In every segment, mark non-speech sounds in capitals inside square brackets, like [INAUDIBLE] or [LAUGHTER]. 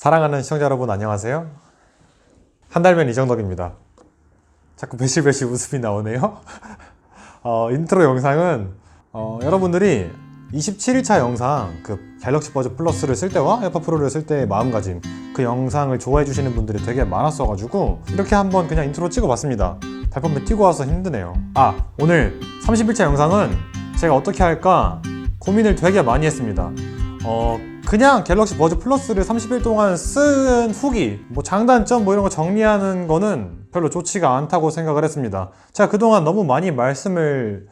사랑하는 시청자 여러분 안녕하세요. 한 달면 이정덕입니다. 자꾸 배실배실 웃음이 나오네요. [LAUGHS] 어, 인트로 영상은 어, 여러분들이 27일차 영상 그 갤럭시 버즈 플러스를 쓸 때와 에파 프로를 쓸 때의 마음가짐 그 영상을 좋아해 주시는 분들이 되게 많았어가지고 이렇게 한번 그냥 인트로 찍어봤습니다. 발판배 뛰고 와서 힘드네요. 아 오늘 30일차 영상은 제가 어떻게 할까 고민을 되게 많이 했습니다. 어 그냥 갤럭시 버즈 플러스를 30일 동안 쓴 후기 뭐 장단점 뭐 이런 거 정리하는 거는 별로 좋지가 않다고 생각을 했습니다. 제가 그동안 너무 많이 말씀을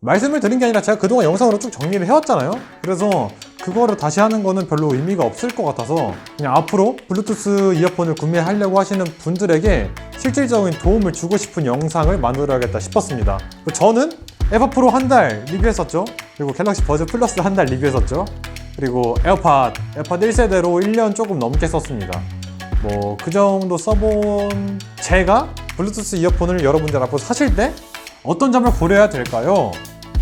말씀을 드린 게 아니라 제가 그동안 영상으로 쭉 정리를 해왔잖아요. 그래서 그거를 다시 하는 거는 별로 의미가 없을 것 같아서 그냥 앞으로 블루투스 이어폰을 구매하려고 하시는 분들에게 실질적인 도움을 주고 싶은 영상을 만들어야겠다 싶었습니다. 저는 에버 프로 한 달 리뷰했었죠. 그리고 갤럭시 버즈 플러스 한 달 리뷰했었죠. 그리고 에어팟, 에어팟 1세대로 1년 조금 넘게 썼습니다. 뭐 그 정도 써본 제가 블루투스 이어폰을 여러분들 앞으로 사실 때 어떤 점을 고려해야 될까요?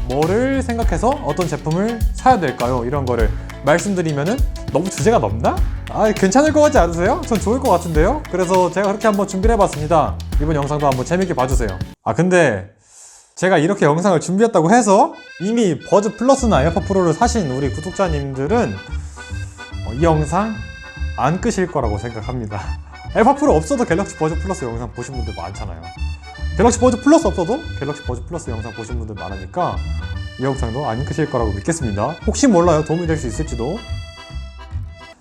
뭐를 생각해서 어떤 제품을 사야 될까요? 이런 거를 말씀드리면은 너무 주제가 넓나? 아 괜찮을 것 같지 않으세요? 전 좋을 것 같은데요? 그래서 제가 그렇게 한번 준비를 해봤습니다. 이번 영상도 한번 재밌게 봐주세요. 아 근데 제가 이렇게 영상을 준비했다고 해서 이미 버즈 플러스나 에어팟 프로를 사신 우리 구독자님들은 어, 이 영상 안 끄실 거라고 생각합니다. [LAUGHS] 에어팟 프로 없어도 갤럭시 버즈 플러스 영상 보신 분들 많잖아요. 갤럭시 버즈 플러스 없어도 갤럭시 버즈 플러스 영상 보신 분들 많으니까 이 영상도 안 끄실 거라고 믿겠습니다. 혹시 몰라요. 도움이 될 수 있을지도.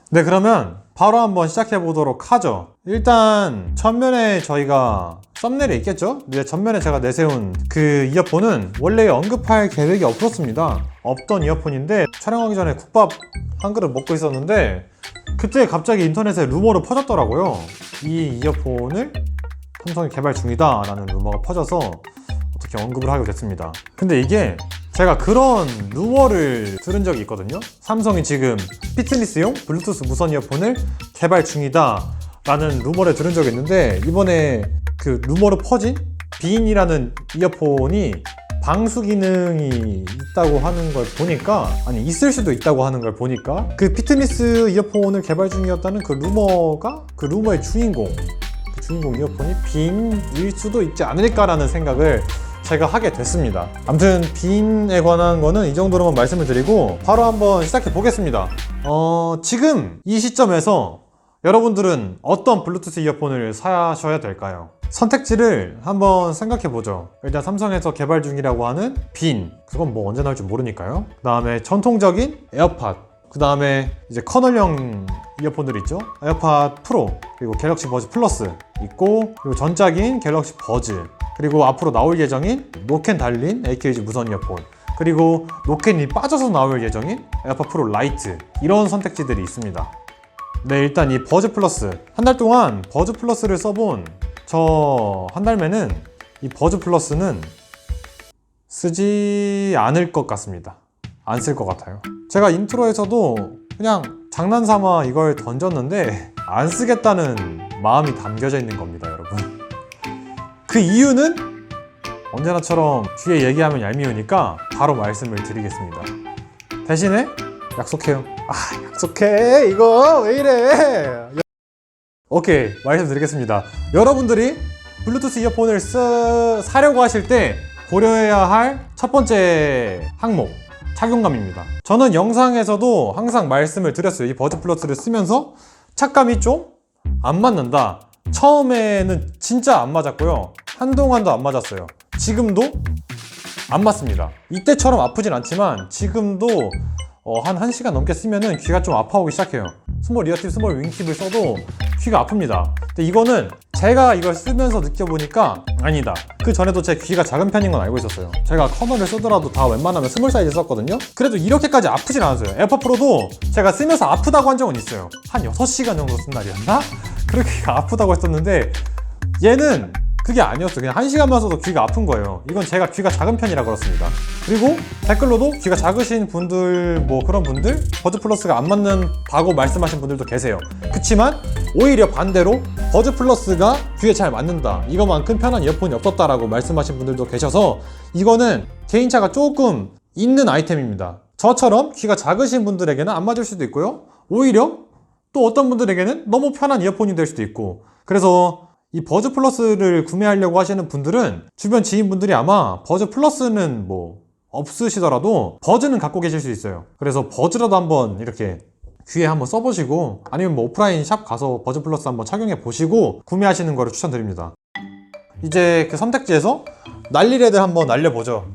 네, 그러면 바로 한번 시작해 보도록 하죠. 일단 전면에 저희가 썸네일에 있겠죠? 네, 전면에 제가 내세운 그 이어폰은 원래 언급할 계획이 없었습니다. 없던 이어폰인데 촬영하기 전에 국밥 한 그릇 먹고 있었는데 그때 갑자기 인터넷에 루머로 퍼졌더라고요. 이 이어폰을 삼성이 개발 중이다 라는 루머가 퍼져서 어떻게 언급을 하게 됐습니다. 근데 이게 제가 그런 루머를 들은 적이 있거든요. 삼성이 지금 피트니스용 블루투스 무선 이어폰을 개발 중이다 라는 루머를 들은 적이 있는데 이번에 그 루머로 퍼진 빈이라는 이어폰이 방수 기능이 있다고 하는 걸 보니까 아니 있을 수도 있다고 하는 걸 보니까 그 피트니스 이어폰을 개발 중이었다는 그 루머가 그 루머의 주인공 그 주인공 이어폰이 빈일 수도 있지 않을까라는 생각을 제가 하게 됐습니다. 아무튼 빈에 관한 거는 이 정도로만 말씀을 드리고 바로 한번 시작해 보겠습니다. 어, 지금 이 시점에서 여러분들은 어떤 블루투스 이어폰을 사셔야 될까요? 선택지를 한번 생각해 보죠. 일단 삼성에서 개발 중이라고 하는 빈. 그건 뭐 언제 나올지 모르니까요. 그 다음에 전통적인 에어팟. 그 다음에 이제 커널형 이어폰들 있죠. 에어팟 프로, 그리고 갤럭시 버즈 플러스 있고, 그리고 전작인 갤럭시 버즈, 그리고 앞으로 나올 예정인 노캔 달린 AKG 무선 이어폰, 그리고 노캔이 빠져서 나올 예정인 에어팟 프로 라이트. 이런 선택지들이 있습니다. 네, 일단 이 버즈 플러스. 한 달 동안 버즈 플러스를 써본 저 한 달매는 이 버즈 플러스는 쓰지 않을 것 같습니다. 안 쓸 것 같아요. 제가 인트로에서도 그냥 장난삼아 이걸 던졌는데 [LAUGHS] 안 쓰겠다는 마음이 담겨져 있는 겁니다, 여러분. 그 이유는 언제나처럼 뒤에 얘기하면 얄미우니까 바로 말씀을 드리겠습니다. 대신에 약속해요. 아, 약속해. 이거 왜 이래? 오케이, 말씀드리겠습니다. 여러분들이 블루투스 이어폰을 쓰, 사려고 하실 때 고려해야 할 첫 번째 항목, 착용감입니다. 저는 영상에서도 항상 말씀을 드렸어요. 이 버즈 플러스를 쓰면서 착감이 좀 안 맞는다. 처음에는 진짜 안 맞았고요. 한동안도 안 맞았어요. 지금도 안 맞습니다. 이때처럼 아프진 않지만 지금도 어, 한 1시간 넘게 쓰면은 귀가 좀 아파오기 시작해요. 스몰 이어팁, 스몰 윙팁을 써도 귀가 아픕니다. 근데 이거는 제가 이걸 쓰면서 느껴보니까 아니다. 그 전에도 제 귀가 작은 편인 건 알고 있었어요. 제가 커널을 쓰더라도 다 웬만하면 스몰 사이즈 썼거든요. 그래도 이렇게까지 아프진 않았어요. 에어팟 프로도 제가 쓰면서 아프다고 한 적은 있어요. 한 6시간 정도 쓴 날이었나? 그렇게 귀가 [LAUGHS] 아프다고 했었는데 얘는 그게 아니었어요. 그냥 한 시간만 써도 귀가 아픈 거예요. 이건 제가 귀가 작은 편이라 그렇습니다. 그리고 댓글로도 귀가 작으신 분들, 뭐 그런 분들, 버즈 플러스가 안 맞는다고 말씀하신 분들도 계세요. 그치만 오히려 반대로 버즈 플러스가 귀에 잘 맞는다. 이거만큼 편한 이어폰이 없었다라고 말씀하신 분들도 계셔서 이거는 개인차가 조금 있는 아이템입니다. 저처럼 귀가 작으신 분들에게는 안 맞을 수도 있고요. 오히려 또 어떤 분들에게는 너무 편한 이어폰이 될 수도 있고 그래서 이 버즈 플러스를 구매하려고 하시는 분들은 주변 지인분들이 아마 버즈 플러스는 뭐 없으시더라도 버즈는 갖고 계실 수 있어요. 그래서 버즈라도 한번 이렇게 귀에 한번 써보시고 아니면 뭐 오프라인 샵 가서 버즈 플러스 한번 착용해 보시고 구매하시는 거를 추천드립니다. 이제 그 선택지에서 난리레드 한번 날려보죠.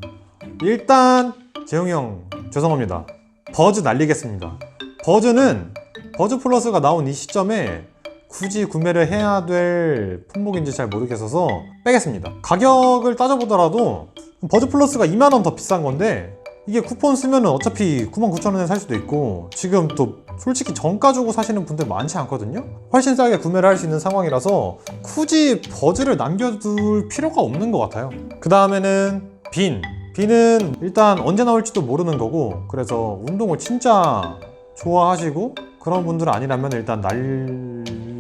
일단 재용이 형 죄송합니다. 버즈 날리겠습니다. 버즈는 버즈 플러스가 나온 이 시점에 굳이 구매를 해야 될 품목인지 잘 모르겠어서 빼겠습니다. 가격을 따져보더라도 버즈 플러스가 2만원 더 비싼 건데 이게 쿠폰 쓰면 어차피 99,000원에 살 수도 있고 지금 또 솔직히 정가 주고 사시는 분들 많지 않거든요? 훨씬 싸게 구매를 할 수 있는 상황이라서 굳이 버즈를 남겨둘 필요가 없는 것 같아요. 그 다음에는 빈. 빈은 일단 언제 나올지도 모르는 거고 그래서 운동을 진짜 좋아하시고 그런 분들 아니라면 일단 날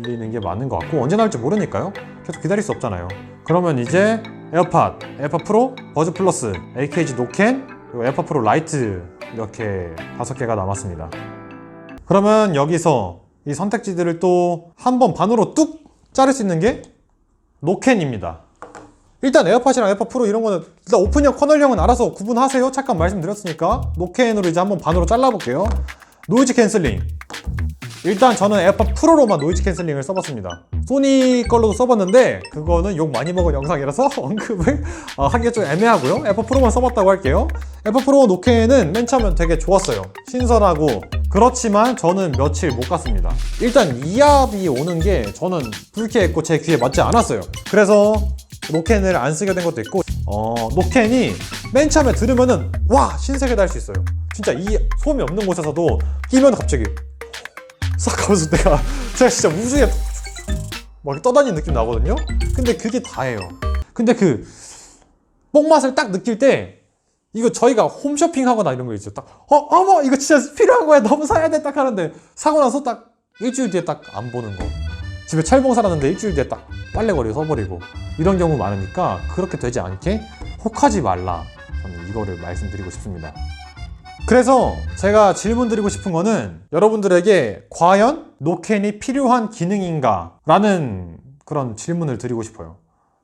리는 게 맞는 것 같고 언제 나올지 모르니까요. 계속 기다릴 수 없잖아요. 그러면 이제 에어팟, 에어팟 프로, 버즈 플러스, AKG 노캔, 그리고 에어팟 프로 라이트 이렇게 다섯 개가 남았습니다. 그러면 여기서 이 선택지들을 또 한 번 반으로 뚝 자를 수 있는 게 노캔입니다. 일단 에어팟이랑 에어팟 프로 이런 거는 일단 오픈형 커널형은 알아서 구분하세요. 잠깐 말씀드렸으니까 노캔으로 이제 한번 반으로 잘라볼게요. 노이즈 캔슬링. 일단 저는 에어팟 프로로만 노이즈 캔슬링을 써봤습니다. 소니 걸로도 써봤는데 그거는 욕 많이 먹은 영상이라서 [LAUGHS] 언급을 어, 하기가 좀 애매하고요. 에어팟 프로만 써봤다고 할게요. 에어팟 프로 노캔은 맨 처음엔 되게 좋았어요. 신선하고 그렇지만 저는 며칠 못 갔습니다. 일단 이압이 오는 게 저는 불쾌했고 제 귀에 맞지 않았어요. 그래서 노캔을 안 쓰게 된 것도 있고 어, 노캔이 맨 처음에 들으면은 와 신세계다 할 수 있어요. 진짜 이 소음이 없는 곳에서도 끼면 갑자기 싹 하면서 내가 제가 진짜 우주에 막 떠다니는 느낌 나거든요. 근데 그게 다예요. 근데 그 뽕맛을 딱 느낄 때 이거 저희가 홈쇼핑 하거나 이런 거 있죠. 딱 어, 어머 이거 진짜 필요한 거야. 너무 사야 돼. 딱 하는데 사고 나서 딱 일주일 뒤에 딱 안 보는 거. 집에 철봉 사놨는데 일주일 뒤에 딱 빨래거리에 써버리고 이런 경우 많으니까 그렇게 되지 않게 혹하지 말라. 저는 이거를 말씀드리고 싶습니다. 그래서 제가 질문 드리고 싶은 거는 여러분들에게 과연 노캔이 필요한 기능인가? 라는 그런 질문을 드리고 싶어요.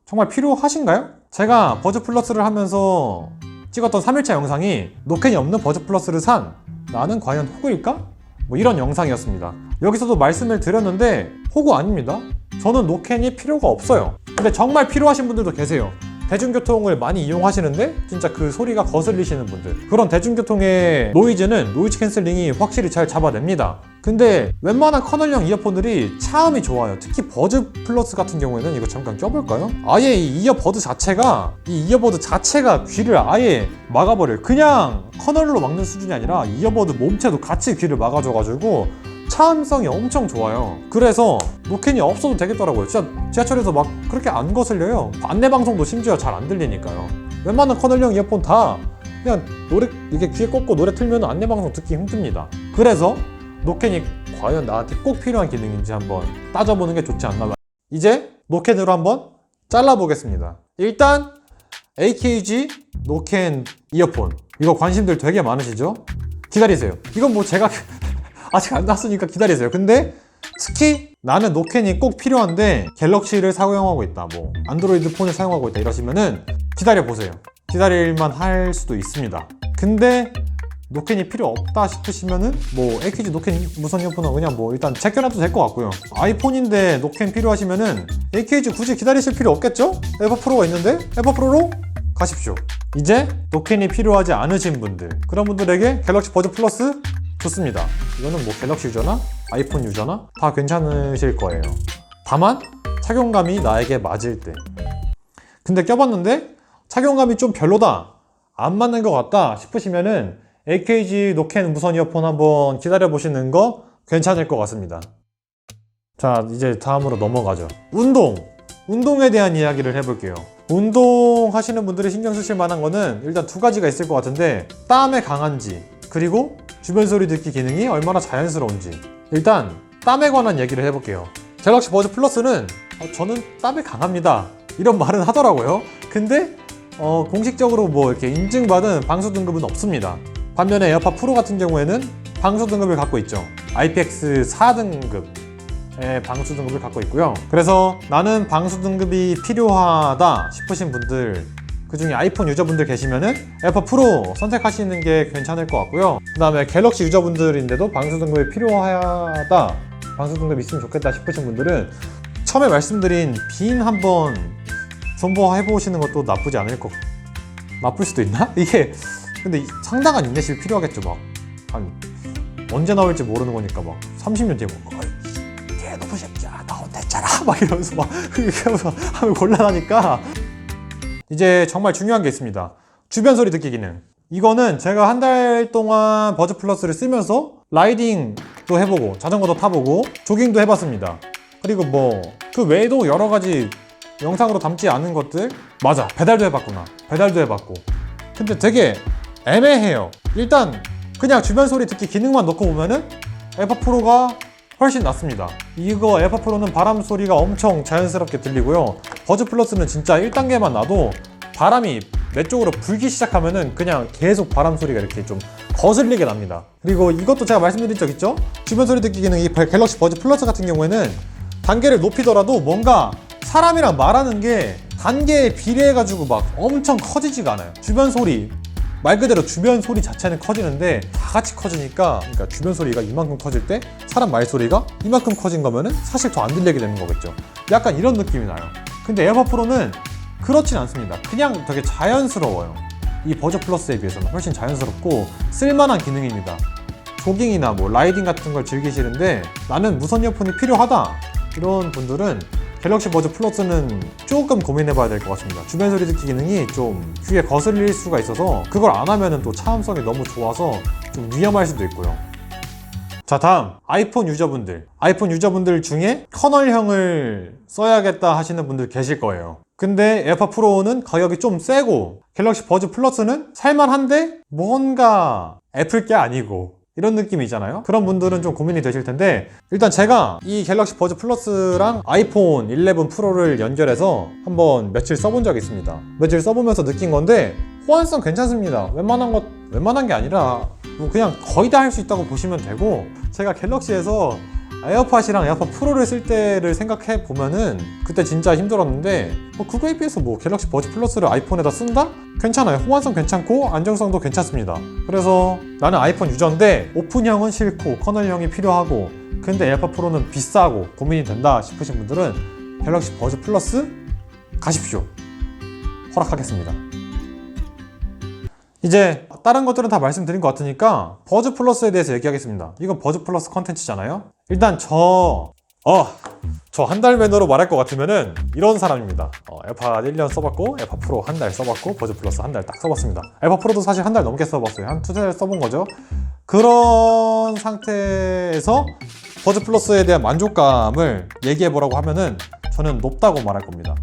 정말 필요하신가요? 제가 버즈 플러스를 하면서 찍었던 3일차 영상이 노캔이 없는 버즈 플러스를 산 나는 과연 호구일까? 뭐 이런 영상이었습니다. 여기서도 말씀을 드렸는데 호구 아닙니다. 저는 노캔이 필요가 없어요. 근데 정말 필요하신 분들도 계세요. 대중교통을 많이 이용하시는데 진짜 그 소리가 거슬리시는 분들. 그런 대중교통의 노이즈는 노이즈 캔슬링이 확실히 잘 잡아냅니다. 근데 웬만한 커널형 이어폰들이 차음이 좋아요. 특히 버즈 플러스 같은 경우에는 이거 잠깐 껴볼까요? 아예 이 이어버드 자체가 이 이어버드 자체가 귀를 아예 막아버려요. 그냥 커널로 막는 수준이 아니라 이어버드 몸체도 같이 귀를 막아줘가지고 차음성이 엄청 좋아요. 그래서 노캔이 없어도 되겠더라고요. 진짜 지하철에서 막 그렇게 안 거슬려요. 안내 방송도 심지어 잘 안 들리니까요. 웬만한 커널형 이어폰 다 그냥 노래 이게 귀에 꽂고 노래 틀면 안내 방송 듣기 힘듭니다. 그래서 노캔이 과연 나한테 꼭 필요한 기능인지 한번 따져보는 게 좋지 않나. 이제 노캔으로 한번 잘라보겠습니다. 일단 AKG 노캔 이어폰 이거 관심들 되게 많으시죠? 기다리세요. 이건 뭐 제가 아직 안 나왔으니까 기다리세요. 근데 특히 나는 노캔이 꼭 필요한데 갤럭시를 사용하고 있다. 뭐 안드로이드 폰을 사용하고 있다 이러시면은 기다려 보세요. 기다릴만 할 수도 있습니다. 근데 노캔이 필요 없다 싶으시면은 뭐 AKG 노캔 무선 이어폰은 그냥 뭐 일단 제껴놔도 될 것 같고요. 아이폰인데 노캔 필요하시면은 AKG 굳이 기다리실 필요 없겠죠? 에버 프로가 있는데 에버 프로로 가십시오. 이제 노캔이 필요하지 않으신 분들 그런 분들에게 갤럭시 버즈 플러스 좋습니다. 이거는 뭐 갤럭시 유저나 아이폰 유저나 다 괜찮으실 거예요. 다만 착용감이 나에게 맞을 때. 근데 껴봤는데 착용감이 좀 별로다. 안 맞는 것 같다 싶으시면은 AKG 노캔 무선 이어폰 한번 기다려 보시는 거 괜찮을 것 같습니다. 자, 이제 다음으로 넘어가죠. 운동. 운동에 대한 이야기를 해볼게요. 운동 하시는 분들이 신경 쓰실 만한 거는 일단 두 가지가 있을 것 같은데 땀에 강한지 그리고 주변 소리 듣기 기능이 얼마나 자연스러운지. 일단 땀에 관한 얘기를 해볼게요. 갤럭시 버즈 플러스는 어, 저는 땀에 강합니다. 이런 말은 하더라고요. 근데 어, 공식적으로 뭐 이렇게 인증받은 방수 등급은 없습니다. 반면에 에어팟 프로 같은 경우에는 방수 등급을 갖고 있죠. IPX 4 등급의 방수 등급을 갖고 있고요. 그래서 나는 방수 등급이 필요하다 싶으신 분들 그 중에 아이폰 유저분들 계시면은 에어팟 프로 선택하시는 게 괜찮을 것 같고요. 그 다음에 갤럭시 유저분들인데도 방수 등급이 필요하다, 방수 등급 있으면 좋겠다 싶으신 분들은 처음에 말씀드린 빈 한번 존버 해보시는 것도 나쁘지 않을 것 나쁠 수도 있나? [LAUGHS] 이게 근데 이- 상당한 인내심이 필요하겠죠 막 한 언제 나올지 모르는 거니까 막 30년 뒤에 막 어이 개 너무 새끼야 나 어땠잖아 막 이러면서 막 [LAUGHS] 하면 곤란하니까 이제 정말 중요한 게 있습니다. 주변 소리 듣기 기능. 이거는 제가 한 달 동안 버즈 플러스를 쓰면서 라이딩도 해보고 자전거도 타보고 조깅도 해봤습니다. 그리고 뭐 그 외에도 여러 가지 영상으로 담지 않은 것들. 맞아. 배달도 해봤구나. 배달도 해봤고. 근데 되게 애매해요. 일단 그냥 주변 소리 듣기 기능만 넣고 보면은 에어팟 프로가 훨씬 낫습니다. 이거 에어팟 프로는 바람 소리가 엄청 자연스럽게 들리고요. 버즈 플러스는 진짜 1단계만 놔도 바람이 내 쪽으로 불기 시작하면은 그냥 계속 바람 소리가 이렇게 좀 거슬리게 납니다. 그리고 이것도 제가 말씀드린 적 있죠? 주변 소리 듣기 기능 이 갤럭시 버즈 플러스 같은 경우에는 단계를 높이더라도 뭔가 사람이랑 말하는 게 단계에 비례해가지고 막 엄청 커지지가 않아요. 주변 소리 말 그대로 주변 소리 자체는 커지는데 다 같이 커지니까 그러니까 주변 소리가 이만큼 커질 때 사람 말 소리가 이만큼 커진 거면은 사실 더 안 들리게 되는 거겠죠. 약간 이런 느낌이 나요. 근데 에어팟 프로는 그렇진 않습니다. 그냥 되게 자연스러워요. 이 버저 플러스에 비해서는 훨씬 자연스럽고 쓸만한 기능입니다. 조깅이나 뭐 라이딩 같은 걸 즐기시는데 나는 무선 이어폰이 필요하다 이런 분들은 갤럭시 버즈 플러스는 조금 고민해봐야 될 것 같습니다. 주변 소리 듣기 기능이 좀 귀에 거슬릴 수가 있어서 그걸 안 하면은 또 차음성이 너무 좋아서 좀 위험할 수도 있고요. 자 다음 아이폰 유저분들 아이폰 유저분들 중에 커널형을 써야겠다 하시는 분들 계실 거예요 근데 에어팟 프로는 가격이 좀 세고 갤럭시 버즈 플러스는 살만한데 뭔가 애플 게 아니고 이런 느낌이잖아요? 그런 분들은 좀 고민이 되실 텐데 일단 제가 이 갤럭시 버즈 플러스랑 아이폰 11 프로를 연결해서 한번 며칠 써본 적이 있습니다. 며칠 써보면서 느낀 건데 호환성 괜찮습니다. 웬만한 것 웬만한 게 아니라 뭐 그냥 거의 다 할 수 있다고 보시면 되고 제가 갤럭시에서 에어팟이랑 에어팟 프로를 쓸 때를 생각해 보면은 그때 진짜 힘들었는데 뭐 그거에 비해서 뭐 갤럭시 버즈 플러스를 아이폰에다 쓴다? 괜찮아요 호환성 괜찮고 안정성도 괜찮습니다 그래서 나는 아이폰 유저인데 오픈형은 싫고 커널형이 필요하고 근데 에어팟 프로는 비싸고 고민이 된다 싶으신 분들은 갤럭시 버즈 플러스 가십시오 허락하겠습니다 이제 다른 것들은 다 말씀드린 것 같으니까 버즈 플러스에 대해서 얘기하겠습니다. 이건 버즈 플러스 컨텐츠잖아요. 일단 저 어, 저 한 달 매너로 말할 것 같으면은 이런 사람입니다. 어, 에어팟 1년 써봤고, 에어팟 프로 한 달 써봤고, 버즈 플러스 한 달 딱 써봤습니다. 에어팟 프로도 사실 한 달 넘게 써봤어요. 한 두세 달 써본 거죠. 그런 상태에서 버즈 플러스에 대한 만족감을 얘기해보라고 하면은 저는 높다고 말할 겁니다.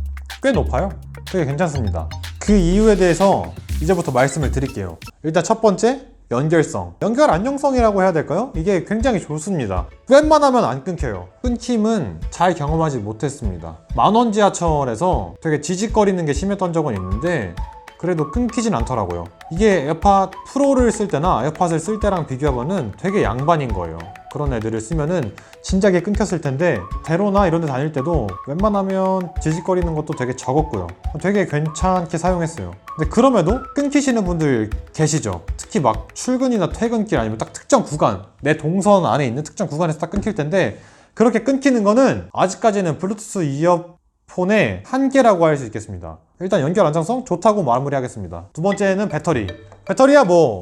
꽤 높아요. 되게 괜찮습니다. 그 이유에 대해서 이제부터 말씀을 드릴게요. 일단 첫 번째, 연결성. 연결 안정성이라고 해야 될까요? 이게 굉장히 좋습니다. 웬만하면 안 끊겨요. 끊김은 잘 경험하지 못했습니다. 만원 지하철에서 되게 지직거리는 게 심했던 적은 있는데 그래도 끊기진 않더라고요. 이게 에어팟 프로를 쓸 때나 에어팟을 쓸 때랑 비교하면 은 되게 양반인 거예요. 그런 애들을 쓰면은 진작에 끊겼을 텐데 대로나 이런 데 다닐 때도 웬만하면 지직거리는 것도 되게 적었고요. 되게 괜찮게 사용했어요. 근데 그럼에도 끊기시는 분들 계시죠. 특히 막 출근이나 퇴근길 아니면 딱 특정 구간, 내 동선 안에 있는 특정 구간에서 딱 끊길 텐데 그렇게 끊기는 거는 아직까지는 블루투스 이어폰의 한계라고 할 수 있겠습니다. 일단 연결 안정성 좋다고 마무리하겠습니다. 두 번째는 배터리. 배터리야 뭐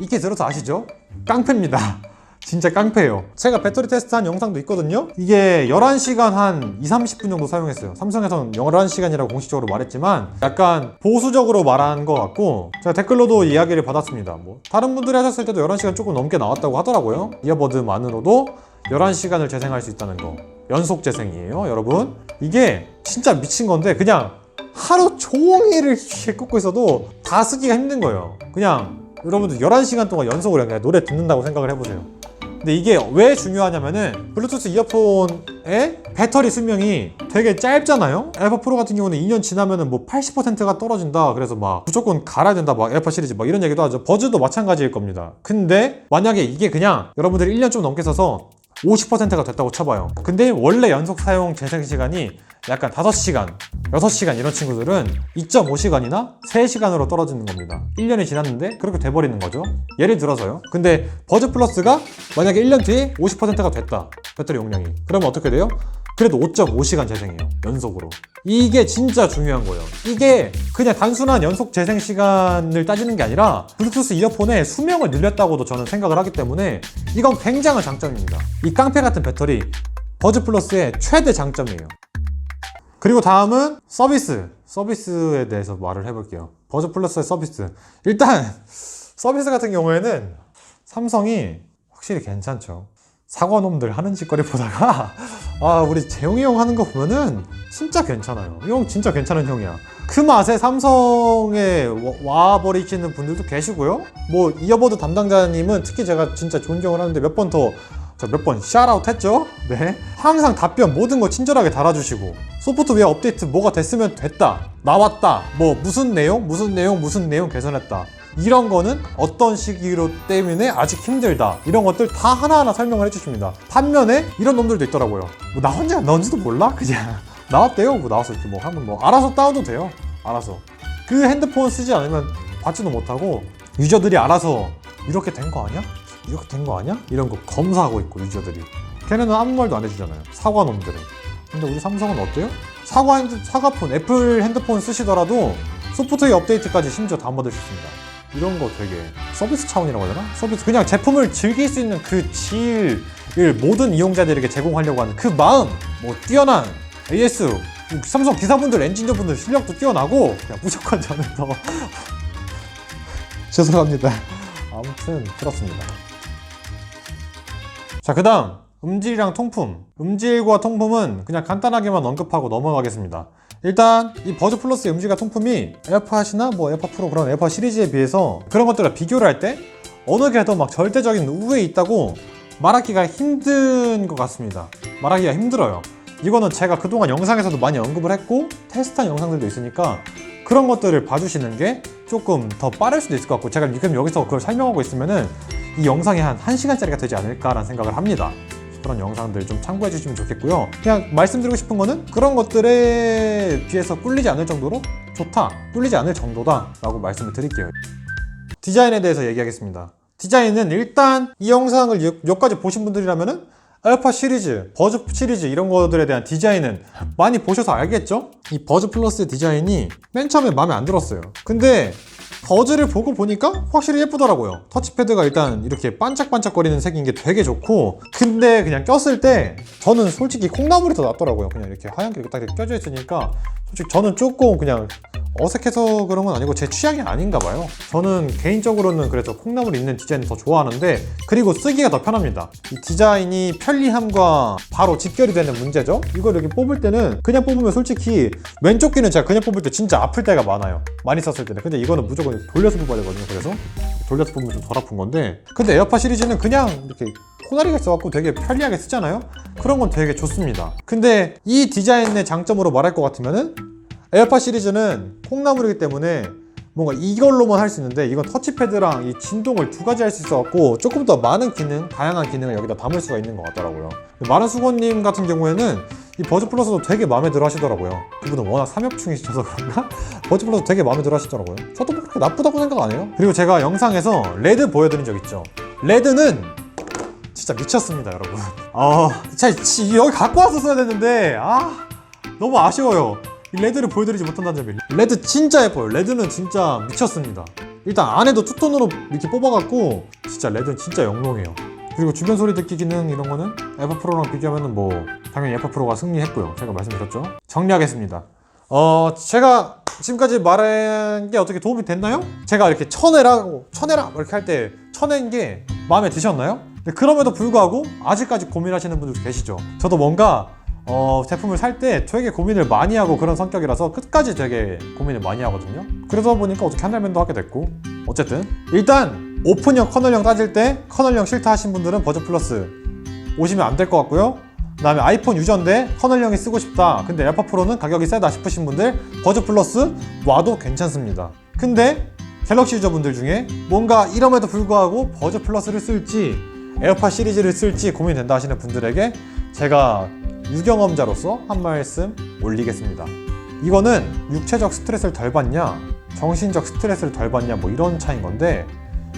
익히 들어서 아시죠? 깡패입니다. 진짜 깡패예요. 제가 배터리 테스트한 영상도 있거든요. 이게 11시간 한 2, 30분 정도 사용했어요. 삼성에서는 11시간이라고 공식적으로 말했지만 약간 보수적으로 말한 것 같고 제가 댓글로도 이야기를 받았습니다. 뭐 다른 분들이 하셨을 때도 11시간 조금 넘게 나왔다고 하더라고요. 이어버드만으로도 11시간을 재생할 수 있다는 거. 연속 재생이에요, 여러분. 이게 진짜 미친 건데 그냥 하루 종일 이렇게 꽂고 있어도 다 쓰기가 힘든 거예요. 그냥 여러분들 11시간 동안 연속으로 그냥 노래 듣는다고 생각을 해보세요. 근데 이게 왜 중요하냐면은 블루투스 이어폰의 배터리 수명이 되게 짧잖아요? 에어팟 프로 같은 경우는 2년 지나면은 뭐 80%가 떨어진다. 그래서 막 무조건 갈아야 된다. 막 에어팟 시리즈 막 이런 얘기도 하죠. 버즈도 마찬가지일 겁니다. 근데 만약에 이게 그냥 여러분들이 1년 좀 넘게 써서 50%가 됐다고 쳐봐요. 근데 원래 연속 사용 재생 시간이 약간 5시간, 6시간 이런 친구들은 2.5시간이나 3시간으로 떨어지는 겁니다. 1년이 지났는데 그렇게 돼버리는 거죠. 예를 들어서요. 근데 버즈 플러스가 만약에 1년 뒤에 50%가 됐다. 배터리 용량이. 그러면 어떻게 돼요? 그래도 5.5시간 재생해요. 연속으로. 이게 진짜 중요한 거예요. 이게 그냥 단순한 연속 재생 시간을 따지는 게 아니라 블루투스 이어폰의 수명을 늘렸다고도 저는 생각을 하기 때문에 이건 굉장한 장점입니다. 이 깡패 같은 배터리 버즈 플러스의 최대 장점이에요. 그리고 다음은 서비스. 서비스에 대해서 말을 해볼게요. 버즈 플러스의 서비스. 일단 [LAUGHS] 서비스 같은 경우에는 삼성이 확실히 괜찮죠. 사과놈들 하는 짓거리 보다가 [LAUGHS] 아 우리 재용이 형 하는 거 보면은 진짜 괜찮아요. 이형 진짜 괜찮은 형이야. 그 맛에 삼성에 와- 와버리시는 분들도 계시고요. 뭐 이어버드 담당자님은 특히 제가 진짜 존경을 하는데 몇 번 더 저 몇 번 샤라웃 했죠? 네. 항상 답변 모든 거 친절하게 달아주시고 소프트웨어 업데이트 뭐가 됐으면 됐다. 나왔다. 뭐 무슨 내용, 무슨 내용, 무슨 내용 개선했다. 이런 거는 어떤 시기로 때문에 아직 힘들다. 이런 것들 다 하나하나 설명을 해주십니다. 반면에 이런 놈들도 있더라고요. 뭐나 혼자 넣은지도 몰라? 그냥 [LAUGHS] 나왔대요. 뭐 나와서 이렇게 뭐 하면 뭐 알아서 다운도 돼요. 알아서. 그 핸드폰 쓰지 않으면 받지도 못하고 유저들이 알아서 이렇게 된 거 아니야? 이렇게 된 거 아니야? 이런 거 검사하고 있고 유저들이 걔네는 아무 말도 안 해주잖아요 사과 놈들은 근데 우리 삼성은 어때요? 사과 핸드, 사과폰 애플 핸드폰 쓰시더라도 소프트웨어 업데이트까지 심지어 다운받을 수 있습니다 이런 거 되게 서비스 차원이라고 되나? 서비스 그냥 제품을 즐길 수 있는 그 질을 모든 이용자들에게 제공하려고 하는 그 마음 뭐 뛰어난 AS 삼성 기사분들 엔지니어분들 실력도 뛰어나고 그냥 무조건 저는 더 [LAUGHS] 죄송합니다 아무튼 그렇습니다 자, 그 다음, 음질이랑 통품. 음질과 통품은 그냥 간단하게만 언급하고 넘어가겠습니다. 일단, 이 버즈 플러스의 음질과 통품이 에어팟이나 뭐 에어팟 프로 그런 에어팟 시리즈에 비해서 그런 것들을 비교를 할 때 어느 게 더 막 절대적인 우위에 있다고 말하기가 힘든 것 같습니다. 말하기가 힘들어요. 이거는 제가 그동안 영상에서도 많이 언급을 했고, 테스트한 영상들도 있으니까 그런 것들을 봐주시는 게 조금 더 빠를 수도 있을 것 같고, 제가 지금 여기서 그걸 설명하고 있으면은 이 영상이 한 1시간짜리가 되지 않을까라는 생각을 합니다. 그런 영상들 좀 참고해 주시면 좋겠고요. 그냥 말씀드리고 싶은 거는 그런 것들에 비해서 꿀리지 않을 정도로 좋다, 꿀리지 않을 정도다 라고 말씀을 드릴게요. 디자인에 대해서 얘기하겠습니다. 디자인은 일단 이 영상을 여- 여기까지 보신 분들이라면은 알파 시리즈, 버즈 시리즈 이런 것들에 대한 디자인은 많이 보셔서 알겠죠? 이 버즈 플러스 디자인이 맨 처음에 마음에 안 들었어요. 근데 버즈를 보고 보니까 확실히 예쁘더라고요. 터치패드가 일단 이렇게 반짝반짝거리는 색인 게 되게 좋고 근데 그냥 꼈을 때 저는 솔직히 콩나물이 더 낫더라고요. 그냥 이렇게 하얀 게 이렇게 껴져 있으니까 솔직히 저는 조금 그냥 어색해서 그런 건 아니고 제 취향이 아닌가 봐요. 저는 개인적으로는 그래서 콩나물 있는 디자인을 더 좋아하는데 그리고 쓰기가 더 편합니다. 이 디자인이 편 리함과 바로 직결이 되는 문제죠. 이걸 이렇게 뽑을 때는 그냥 뽑으면 솔직히 왼쪽 귀는 제가 그냥 뽑을 때 진짜 아플 때가 많아요. 많이 썼을 때는. 근데 이거는 무조건 돌려서 뽑아야 되거든요. 그래서 돌려서 뽑으면 좀 덜 아픈 건데 근데 에어팟 시리즈는 그냥 이렇게 코다리가 있어갖고 되게 편리하게 쓰잖아요. 그런 건 되게 좋습니다. 근데 이 디자인의 장점으로 말할 것 같으면은 에어팟 시리즈는 콩나물이기 때문에 뭔가 이걸로만 할 수 있는데 이건 터치패드랑 이 진동을 두 가지 할 수 있어갖고 조금 더 많은 기능, 다양한 기능을 여기다 담을 수가 있는 것 같더라고요. 마른 수건님 같은 경우에는 이 버즈 플러스도 되게 마음에 들어 하시더라고요. 그분은 워낙 삼엽충이셔서 그런가? [LAUGHS] 버즈 플러스 되게 마음에 들어 하시더라고요. 저도 뭐 그렇게 나쁘다고 생각 안 해요. 그리고 제가 영상에서 레드 보여드린 적 있죠. 레드는 진짜 미쳤습니다, 여러분. 아, 자, 지- 여기 갖고 왔었어야 됐는데, 아, 너무 아쉬워요. 이 레드를 보여드리지 못한다는 점이. 레드 진짜 예뻐요. 레드는 진짜 미쳤습니다. 일단 안에도 투톤으로 이렇게 뽑아갖고, 진짜 레드는 진짜 영롱해요. 그리고 주변 소리 듣기 기능 이런 거는 에파 프로랑 비교하면은 뭐, 당연히 에파 프로가 승리했고요. 제가 말씀드렸죠. 정리하겠습니다. 어, 제가 지금까지 말한 게 어떻게 도움이 됐나요? 제가 이렇게 쳐내라고, 쳐내라! 이렇게 할때 쳐낸 게 마음에 드셨나요? 근데 그럼에도 불구하고 아직까지 고민하시는 분들도 계시죠. 저도 뭔가 어, 제품을 살 때 되게 고민을 많이 하고 그런 성격이라서 끝까지 되게 고민을 많이 하거든요. 그러다 보니까 어떻게 한달면도 하게 됐고 어쨌든 일단 오픈형 커널형 따질 때 커널형 싫다 하신 분들은 버즈 플러스 오시면 안 될 것 같고요. 그 다음에 아이폰 유저인데 커널형이 쓰고 싶다. 근데 에어팟 프로는 가격이 세다 싶으신 분들 버즈 플러스 와도 괜찮습니다. 근데 갤럭시 유저분들 중에 뭔가 이럼에도 불구하고 버즈 플러스를 쓸지 에어팟 시리즈를 쓸지 고민된다 하시는 분들에게 제가 유경험자로서 한 말씀 올리겠습니다. 이거는 육체적 스트레스를 덜 받냐, 정신적 스트레스를 덜 받냐 뭐 이런 차이인 건데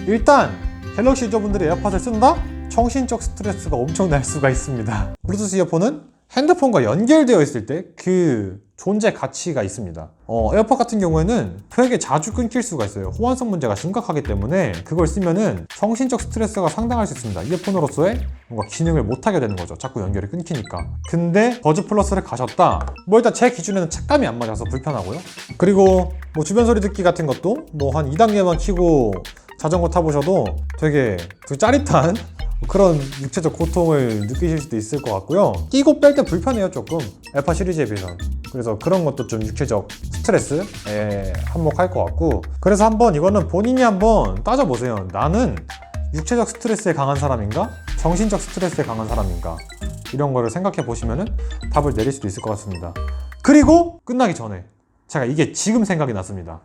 일단 갤럭시 유저분들이 에어팟을 쓴다? 정신적 스트레스가 엄청 날 수가 있습니다. 블루투스 이어폰은 핸드폰과 연결되어 있을 때 그 존재 가치가 있습니다. 어, 에어팟 같은 경우에는 되게 자주 끊길 수가 있어요. 호환성 문제가 심각하기 때문에 그걸 쓰면은 정신적 스트레스가 상당할 수 있습니다. 이어폰으로서의 뭔가 기능을 못하게 되는 거죠. 자꾸 연결이 끊기니까. 근데 버즈 플러스를 가셨다. 뭐 일단 제 기준에는 착감이 안 맞아서 불편하고요. 그리고 뭐 주변 소리 듣기 같은 것도 뭐 한 2단계만 키고 자전거 타보셔도 되게 그 짜릿한 그런 육체적 고통을 느끼실 수도 있을 것 같고요. 끼고 뺄 때 불편해요, 조금. 에파 시리즈에 비해서는. 그래서 그런 것도 좀 육체적 스트레스에 한몫할 것 같고. 그래서 한번 이거는 본인이 한번 따져보세요. 나는 육체적 스트레스에 강한 사람인가? 정신적 스트레스에 강한 사람인가? 이런 거를 생각해 보시면은 답을 내릴 수도 있을 것 같습니다. 그리고 끝나기 전에 제가 이게 지금 생각이 났습니다.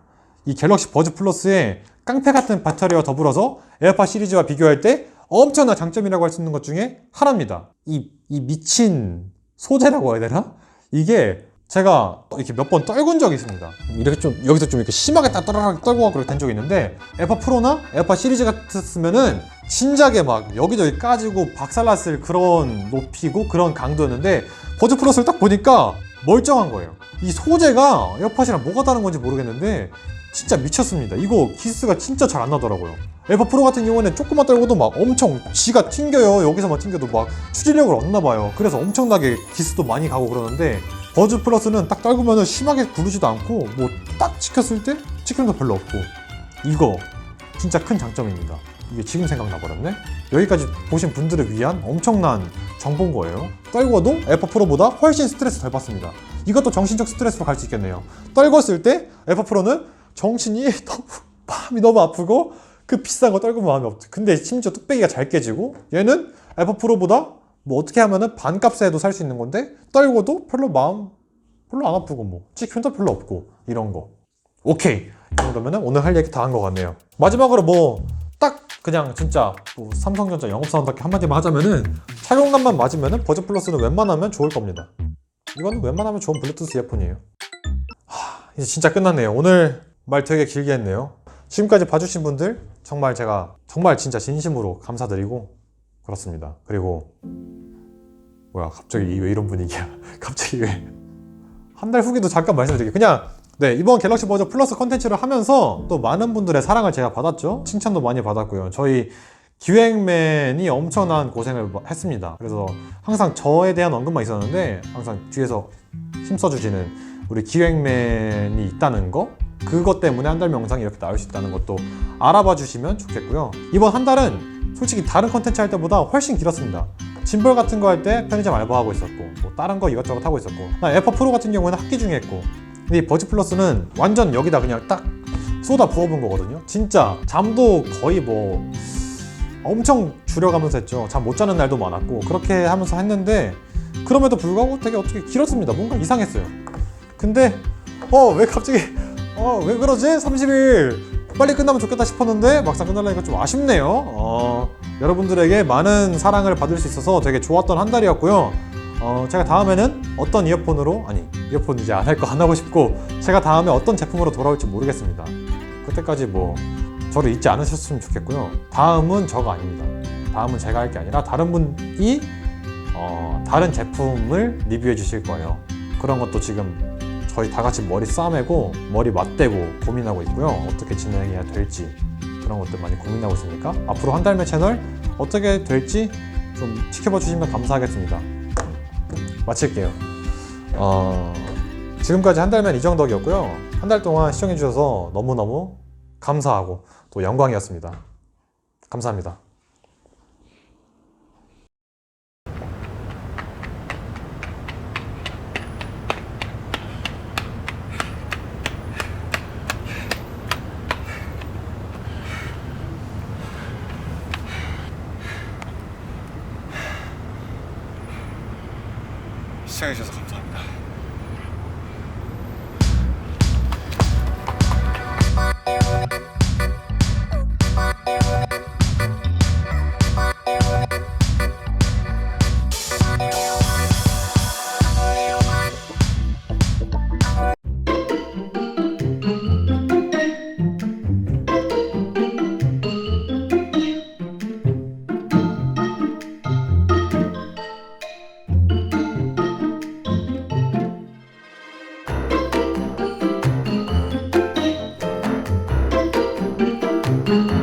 이 갤럭시 버즈 플러스의 깡패 같은 배터리와 더불어서 에어팟 시리즈와 비교할 때 엄청난 장점이라고 할 수 있는 것 중에 하나입니다. 이, 이 미친 소재라고 해야 되나? 이게 제가 이렇게 몇 번 떨군 적이 있습니다. 이렇게 좀 여기서 좀 이렇게 심하게 딱 떨어락 떨고 가고 된 적이 있는데 에어팟 프로나 에어팟 시리즈 같았으면은 진작에 막 여기저기 까지고 박살났을 그런 높이고 그런 강도였는데 버즈 플러스를 딱 보니까 멀쩡한 거예요. 이 소재가 에어팟이랑 뭐가 다른 건지 모르겠는데 진짜 미쳤습니다. 이거 기스가 진짜 잘 안 나더라고요. 에어팟 프로 같은 경우에는 조금만 떨고도 막 엄청 지가 튕겨요. 여기서만 튕겨도 막 추진력을 얻나 봐요. 그래서 엄청나게 기스도 많이 가고 그러는데 버즈 플러스는 딱 떨구면은 심하게 구르지도 않고 뭐 딱 찍혔을 때 찍힘도 별로 없고 이거 진짜 큰 장점입니다. 이게 지금 생각나 버렸네. 여기까지 보신 분들을 위한 엄청난 정보인 거예요. 떨궈도 에어팟 프로보다 훨씬 스트레스 덜 받습니다. 이것도 정신적 스트레스로 갈 수 있겠네요. 떨궜을 때 에어팟 프로는 정신이 [LAUGHS] 너무 마음이 너무 아프고 그 비싼 거 떨구면 마음이 없죠. 근데 심지어 뚝배기가 잘 깨지고 얘는 에어팟 프로보다 뭐 어떻게 하면은 반값에 해도 살 수 있는 건데 떨고도 별로 마음 별로 안 아프고 뭐 찍힘도 별로 없고 이런 거. 오케이. 이 정도면은 오늘 할 얘기 다 한 것 같네요. 마지막으로 뭐 딱 그냥 진짜 뭐 삼성전자 영업사원답게 한마디만 하자면은 착용감만 맞으면은 버즈 플러스는 웬만하면 좋을 겁니다. 이거는 웬만하면 좋은 블루투스 이어폰이에요. 하, 이제 진짜 끝났네요. 오늘 말 되게 길게 했네요. 지금까지 봐주신 분들 정말 제가 정말 진짜 진심으로 감사드리고 그렇습니다. 그리고 뭐야 갑자기 왜 이런 분위기야? [LAUGHS] 갑자기 왜? 한 달 후기도 잠깐 말씀드릴게요. 그냥 네 이번 갤럭시 버전 플러스 컨텐츠를 하면서 또 많은 분들의 사랑을 제가 받았죠. 칭찬도 많이 받았고요. 저희 기획맨이 엄청난 고생을 했습니다. 그래서 항상 저에 대한 언급만 있었는데 항상 뒤에서 힘써주시는 우리 기획맨이 있다는 거 그것 때문에 한 달 명상이 이렇게 나올 수 있다는 것도 알아봐 주시면 좋겠고요. 이번 한 달은 솔직히 다른 컨텐츠 할 때보다 훨씬 길었습니다. 짐벌 같은 거 할 때 편의점 알바하고 있었고 뭐 다른 거 이것저것 하고 있었고. 나 에어팟 프로 같은 경우에는 학기 중에 했고. 근데 이 버즈 플러스는 완전 여기다 그냥 딱 쏟아 부어본 거거든요. 진짜 잠도 거의 뭐 엄청 줄여가면서 했죠. 잠 못 자는 날도 많았고 그렇게 하면서 했는데 그럼에도 불구하고 되게 어떻게 길었습니다. 뭔가 이상했어요. 근데 어 왜 갑자기 어 왜 그러지? 30일. 빨리 끝나면 좋겠다 싶었는데 막상 끝나려니까 좀 아쉽네요. 어, 여러분들에게 많은 사랑을 받을 수 있어서 되게 좋았던 한 달이었고요. 어, 제가 다음에는 어떤 이어폰으로 아니 이어폰 이제 안 할 거 안 하고 싶고 제가 다음에 어떤 제품으로 돌아올지 모르겠습니다. 그때까지 뭐 저를 잊지 않으셨으면 좋겠고요. 다음은 저가 아닙니다. 다음은 제가 할 게 아니라 다른 분이 어, 다른 제품을 리뷰해 주실 거예요. 그런 것도 지금 저희 다 같이 머리 싸매고 머리 맞대고 고민하고 있고요. 어떻게 진행해야 될지 그런 것들 많이 고민하고 있으니까? 앞으로 한 달매 채널 어떻게 될지 좀 지켜봐 주시면 감사하겠습니다. 마칠게요. 어, 지금까지 한 달면 이정덕이었고요. 한 달 동안 시청해 주셔서 너무너무 감사하고 또 영광이었습니다. 감사합니다 сейчас